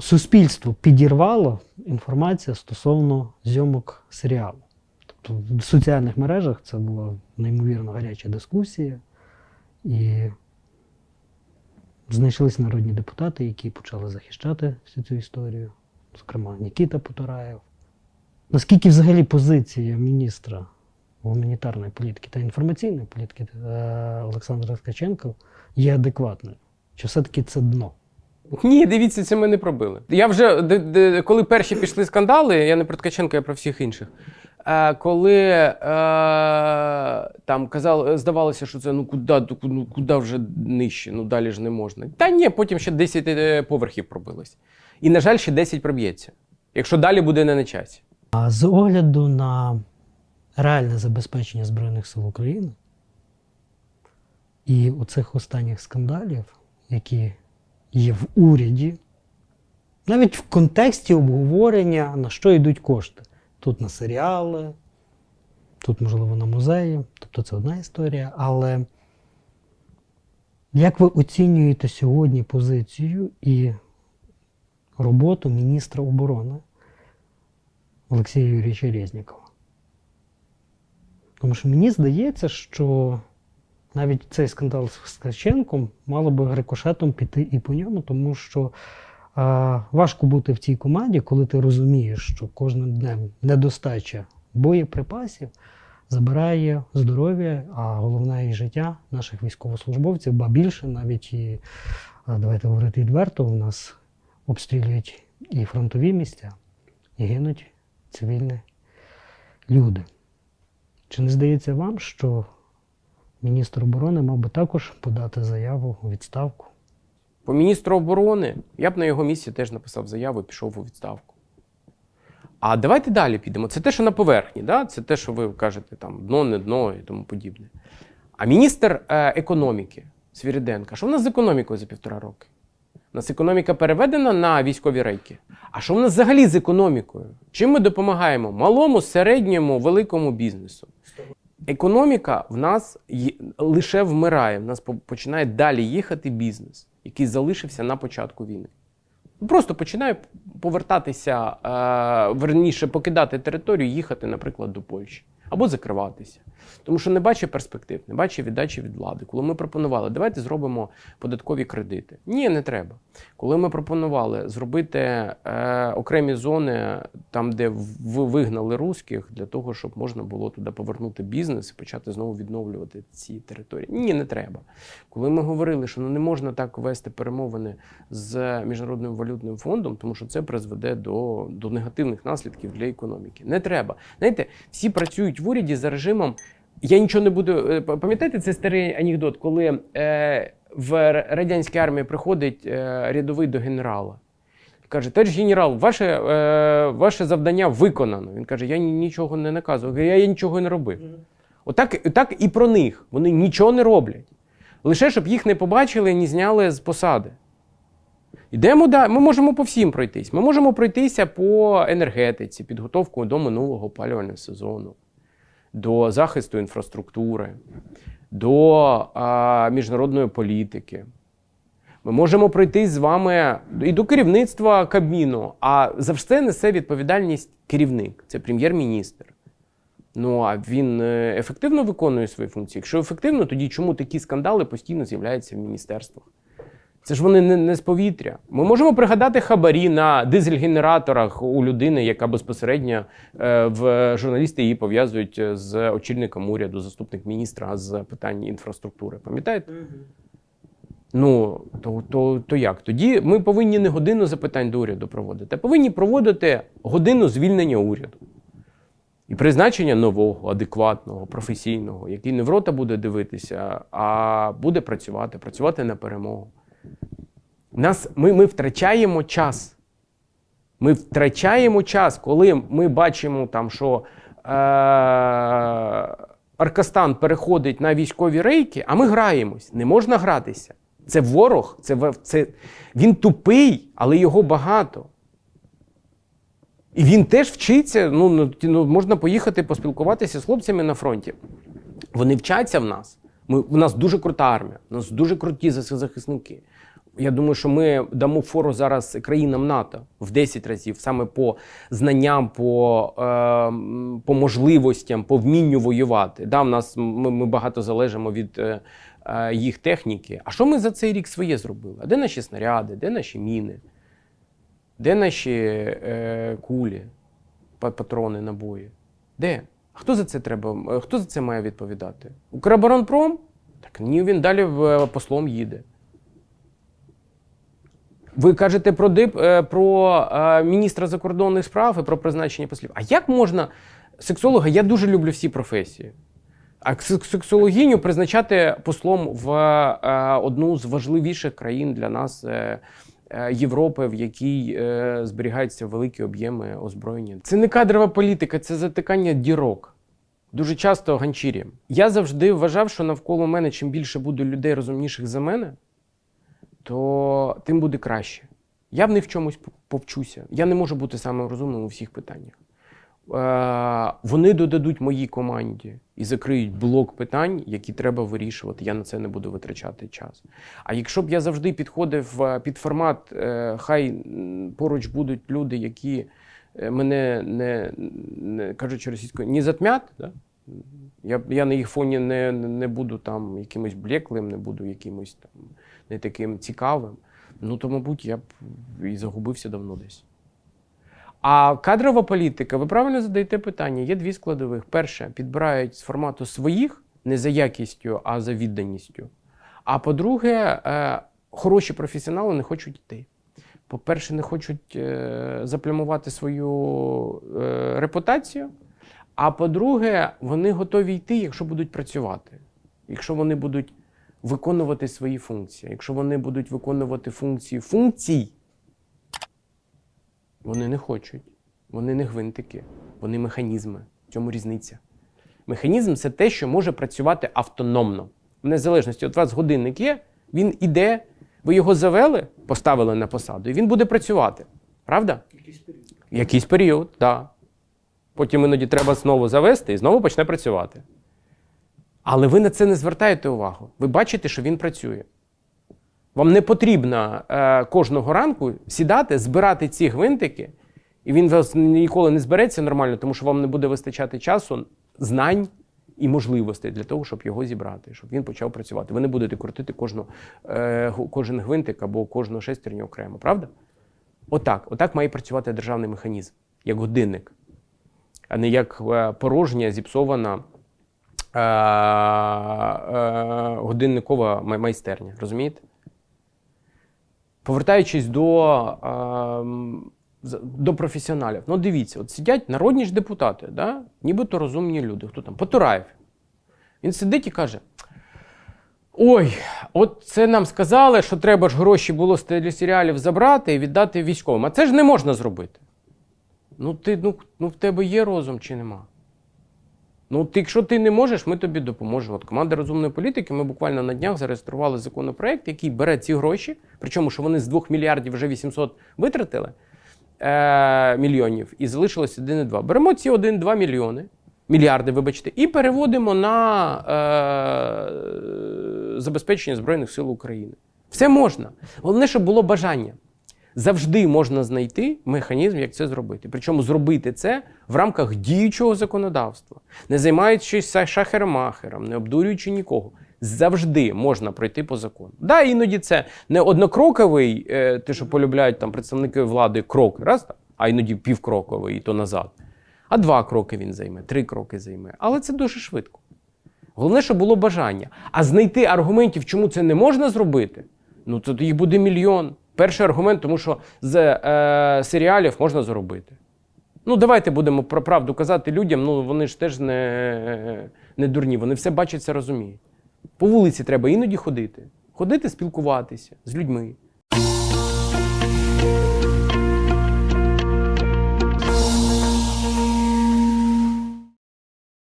суспільство підірвало інформація стосовно зйомок серіалу. Тобто в соціальних мережах це була неймовірно гаряча дискусія, і знайшлися народні депутати, які почали захищати всю цю історію, зокрема Нікіта Потураєв. Наскільки взагалі позиція міністра гуманітарної політики та інформаційної політики е, Олександра Ткаченка є адекватною? Чи все-таки це дно? Ні, дивіться, це ми не пробили. Я вже коли перші пішли скандали, я не про Ткаченка, я про всіх інших. Е, коли е, там казали, здавалося, що це ну куди, ну куди вже нижче, ну далі ж не можна. Та ні, потім ще 10 е, поверхів пробилось. І, на жаль, ще 10 проб'ється. Якщо далі буде не на часі. А з огляду на реальне забезпечення Збройних сил України і оцих останніх скандалів, які є в уряді, навіть в контексті обговорення, на що йдуть кошти. Тут на серіали, тут, можливо, на музеї, тобто це одна історія. Але як ви оцінюєте сьогодні позицію і роботу міністра оборони Олексія Юрійовича Резнікова? Тому що мені здається, що навіть цей скандал з Ткаченком мало би рикошетом піти і по ньому, тому що а, важко бути в цій команді, коли ти розумієш, що кожним днем недостача боєприпасів забирає здоров'я, а головне і життя наших військовослужбовців, ба більше навіть і, давайте говорити відверто, у нас обстрілюють і фронтові місця, і гинуть цивільні люди. Чи не здається вам, що міністр оборони мав би також подати заяву у відставку? По міністру оборони я б на його місці теж написав заяву і пішов у відставку. А давайте далі підемо. Це те, що на поверхні, да? це те, що ви кажете, там дно, не дно і тому подібне. А міністр е, економіки Свіріденка, що в нас з економікою за півтора роки? У нас економіка переведена на військові рейки. А що в нас взагалі з економікою? Чим ми допомагаємо малому, середньому, великому бізнесу? Економіка в нас лише вмирає. В нас починає далі їхати бізнес, який залишився на початку війни. Просто починає повертатися, е, верніше покидати територію, їхати, наприклад, до Польщі або закриватися. Тому що не бачить перспектив, не бачить віддачі від влади. Коли ми пропонували, давайте зробимо податкові кредити. Ні, не треба. Коли ми пропонували зробити е, окремі зони, там, де в- вигнали русських, для того, щоб можна було туди повернути бізнес і почати знову відновлювати ці території. Ні, не треба. Коли ми говорили, що ну не можна так вести перемовини з міжнародним валютним фондом, тому що це призведе до, до негативних наслідків для економіки. Не треба. Знаєте, всі працюють в уряді за режимом. Я нічого не буду. е, Пам'ятаєте, це старий анекдот, коли е, в радянській армії приходить е, рядовий до генерала. Каже, товариш генерал, ваше, е, ваше завдання виконано. Він каже, я нічого не наказував, я, я нічого не робив. Отак, так і про них. Вони нічого не роблять. Лише щоб їх не побачили і не зняли з посади. Йдемо далі. Ми можемо по всім пройтись. Ми можемо пройтися по енергетиці, підготовку до минулого опалювального сезону, до захисту інфраструктури, до а, міжнародної політики. Ми можемо пройтись з вами і до керівництва Кабміну, а за все несе відповідальність керівник, це прем'єр-міністр. Ну а він е, ефективно виконує свої функції. Якщо ефективно, тоді чому такі скандали постійно з'являються в міністерствах? Це ж вони не, не з повітря. Ми можемо пригадати хабарі на дизель-генераторах у людини, яка безпосередньо е, в журналісти її пов'язують з очільником уряду, заступник міністра з питань інфраструктури. Пам'ятаєте? Ну, то, то, то як? Тоді ми повинні не годину запитань до уряду проводити, а повинні проводити годину звільнення уряду. І призначення нового, адекватного, професійного, який не в рота буде дивитися, а буде працювати, працювати на перемогу. Нас, ми, ми втрачаємо час. Ми втрачаємо час, коли ми бачимо, там, що е- Аркастан переходить на військові рейки, а ми граємось. Не можна гратися. Це ворог, це, це, він тупий, але його багато. І він теж вчиться. Ну, ну, ну, можна поїхати поспілкуватися з хлопцями на фронті. Вони вчаться в нас. Ми, у нас дуже крута армія, у нас дуже круті захисники. Я думаю, що ми дамо фору зараз країнам НАТО в 10 разів, саме по знанням, по, е, по можливостям, по вмінню воювати. Да, в нас ми, ми багато залежимо від е, е, їх техніки. А що ми за цей рік своє зробили? А де наші снаряди, де наші міни, де наші е, кулі, патрони, набої? Де? Хто за це треба? е, Хто за це має відповідати? Укроборонпром? Так ні, він далі е, послом їде. Ви кажете про дип, е, про е, міністра закордонних справ і про призначення послів. А як можна сексолога? Я дуже люблю всі професії. А кс- сексологиню призначати послом в е, одну з важливіших країн для нас Європи, в якій зберігаються великі об'єми озброєння. Це не кадрова політика, це затикання дірок. Дуже часто ганчір'ям. Я завжди вважав, що навколо мене чим більше буде людей розумніших за мене, то тим буде краще. Я в них в чомусь повчуся. Я не можу бути самим розумним у всіх питаннях. Е, вони додадуть моїй команді і закриють блок питань, які треба вирішувати. Я на це не буду витрачати час. А якщо б я завжди підходив е, під формат, е, хай поруч будуть люди, які мене не, не кажучи російською, не затмять, да? Я, я на їх фоні не, не буду там якимось блеклим, не буду якимось там не таким цікавим. Ну, то, мабуть, я б і загубився давно десь. А кадрова політика, ви правильно задаєте питання. Є дві складових. Перше, підбирають з формату своїх не за якістю, а за відданістю. А по-друге, е, хороші професіонали не хочуть йти. По-перше, не хочуть е, заплямувати свою е, репутацію. А по-друге, вони готові йти, якщо будуть працювати, якщо вони будуть виконувати свої функції, якщо вони будуть виконувати функції функцій, вони не хочуть. Вони не гвинтики, вони механізми. В цьому різниця. Механізм це те, що може працювати автономно. В незалежності від вас годинник є, він іде, ви його завели, поставили на посаду, і він буде працювати. Правда? Якийсь період. Якийсь період, так. Да. Потім іноді треба знову завести і знову почне працювати. Але ви на це не звертаєте увагу. Ви бачите, що він працює. Вам не потрібно е, кожного ранку сідати, збирати ці гвинтики, і він вас ніколи не збереться нормально, тому що вам не буде вистачати часу, знань і можливостей для того, щоб його зібрати, щоб він почав працювати. Ви не будете крутити кожну, е, кожен гвинтик або кожну шестерню окремо, правда? Отак, отак має працювати державний механізм, як годинник, а не як е, порожня, зіпсована е, е, годинникова майстерня. Розумієте? Повертаючись до, е, до професіоналів. Ну, дивіться, от сидять народні ж депутати, да? нібито розумні люди. Хто там? Потураєв. Він сидить і каже: Ой, от це нам сказали, що треба ж гроші було з телесеріалів забрати і віддати військовим. А це ж не можна зробити. Ну, ти, ну, ну в тебе є розум чи нема? Ну, ти, якщо ти не можеш, ми тобі допоможемо. От команда розумної політики, ми буквально на днях зареєстрували законопроект, який бере ці гроші, причому що вони з 2 мільярдів вже 800 витратили е, мільйонів, і залишилось 1,2. Беремо ці 1,2 мільйони, мільярди, вибачте, і переводимо на е, забезпечення Збройних сил України. Все можна. Головне, щоб було бажання. Завжди можна знайти механізм, як це зробити. Причому зробити це в рамках діючого законодавства, не займаючись шахермахером, не обдурюючи нікого. Завжди можна пройти по закону. Да, іноді це не однокроковий, е, те, що полюбляють там представники влади, крок, раз, а іноді півкроковий, і то назад. А два кроки він займе, три кроки займе. Але це дуже швидко. Головне, щоб було бажання. А знайти аргументів, чому це не можна зробити, ну то їх буде мільйон. Перший аргумент, тому що з е, серіалів можна заробити. Ну, давайте будемо про правду казати людям, ну вони ж теж не, не дурні, вони все бачать, все розуміють. По вулиці треба іноді ходити. Ходити, спілкуватися з людьми.